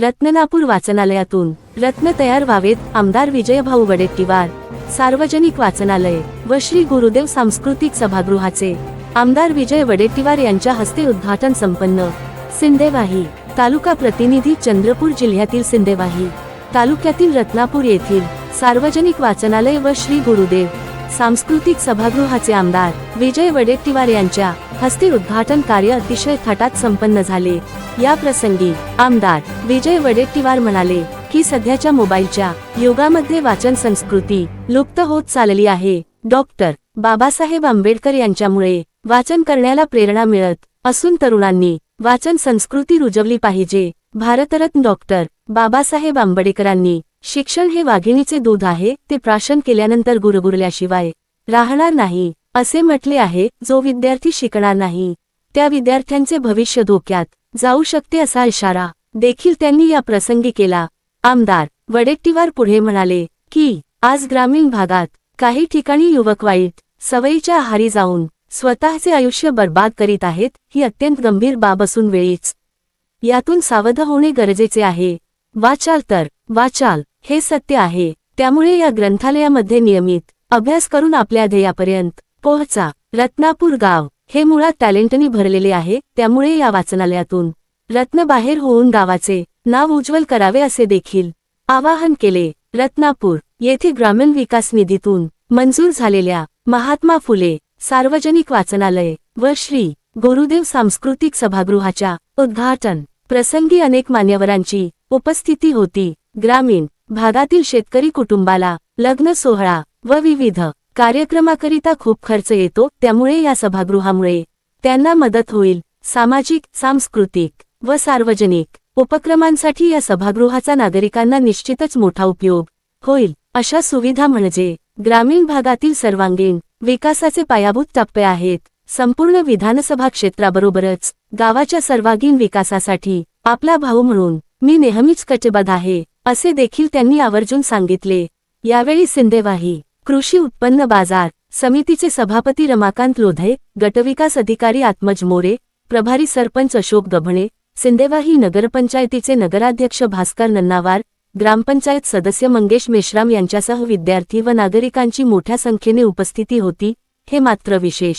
रत्ननापूर वाचनालयातून रत्न तयार व्हावेत आमदार विजयभाऊ वडेट्टीवार. सार्वजनिक वाचनालय व श्री गुरुदेव सांस्कृतिक सभागृहाचे आमदार विजय वडेट्टीवार यांच्या हस्ते उद्घाटन संपन्न. सिंदेवाही तालुका प्रतिनिधी चंद्रपूर जिल्ह्यातील सिंदेवाही तालुक्यातील रत्नापूर येथील सार्वजनिक वाचनालय व श्री गुरुदेव सांस्कृतिक सभागृहाचे आमदार विजय वडेट्टीवार यांच्या हस्ते उद्घाटन कार्य अतिशय थाटात संपन्न झाले. या प्रसंगी आमदार विजय वडेट्टीवार म्हणाले की सध्याच्या मोबाईलच्या युगामध्ये वाचन संस्कृती लुप्त होत चालली आहे. डॉक्टर बाबासाहेब आंबेडकर यांच्यामुळे वाचन करण्याला प्रेरणा मिळत असून तरुणांनी वाचन संस्कृती रुजवली पाहिजे. भारतरत्न डॉक्टर बाबासाहेब आंबेडकरांनी शिक्षण हे वाघिणीचे दूध आहे ते प्राशन केल्यानंतर गुरगुरल्याशिवाय राहणार नाही असे म्हटले आहे जो विद्यार्थी शिकणार नाही त्या विद्यार्थ्यांचे भविष्य धोक्यात जाऊ शकते असा इशारा देखील त्यांनी या प्रसंगी केला. आमदार वडेट्टीवार पुढे म्हणाले की आज ग्रामीण भागात काही ठिकाणी युवक वाईट सवयीच्या आहारी जाऊन स्वतःचे आयुष्य बर्बाद करीत आहेत ही अत्यंत गंभीर बाब असून वेळीच यातून सावध होणे गरजेचे आहे. वाचाल तर वाचाल हे सत्य आहे. त्यामुळे या ग्रंथालयामध्ये नियमित अभ्यास करून आपल्या ध्येयापर्यंत पोहोचा. रत्नापूर गाव हे मुळात टॅलेंटनी भरलेले आहे. त्यामुळे या वाचनालयातून रत्न बाहेर होऊन गावाचे नाव उज्ज्वल करावे असे देखील आवाहन केले. रत्नापूर येथे ग्रामीण विकास निधीतून मंजूर झालेल्या महात्मा फुले सार्वजनिक वाचनालय व श्री गुरुदेव सांस्कृतिक सभागृहाच्या उद्घाटन प्रसंगी अनेक मान्यवरांची उपस्थिती होती. ग्रामीण भागातील शेतकरी कुटुंबाला लग्न सोहळा व विविध कार्यक्रमाकरिता खूप खर्च येतो. त्यामुळे या सभागृहामुळे त्यांना मदत होईल. सामाजिक सांस्कृतिक व सार्वजनिक उपक्रमांसाठी या सभागृहाचा नागरिकांना निश्चितच मोठा उपयोग होईल. अशा सुविधा म्हणजे ग्रामीण भागातील सर्वांगीण विकासाचे पायाभूत टप्पे आहेत. संपूर्ण विधानसभा क्षेत्राबरोबरच गावाच्या सर्वांगीण विकासासाठी आपला भाऊ म्हणून मी नेहमीच कटिबद्ध आहे असे देखील त्यांनी आवर्जून सांगितले. यावेळी सिंदेवाही कृषी उत्पन्न बाजार समितीचे सभापती रमाकांत लोधे गटविकास अधिकारी आत्मज मोरे प्रभारी सरपंच अशोक गभणे सिंदेवाही नगरपंचायतीचे नगराध्यक्ष भास्कर नन्नावार ग्रामपंचायत सदस्य मंगेश मेश्राम यांच्यासह विद्यार्थी व नागरिकांची मोठ्या संख्येने उपस्थिती होती हे मात्र विशेष.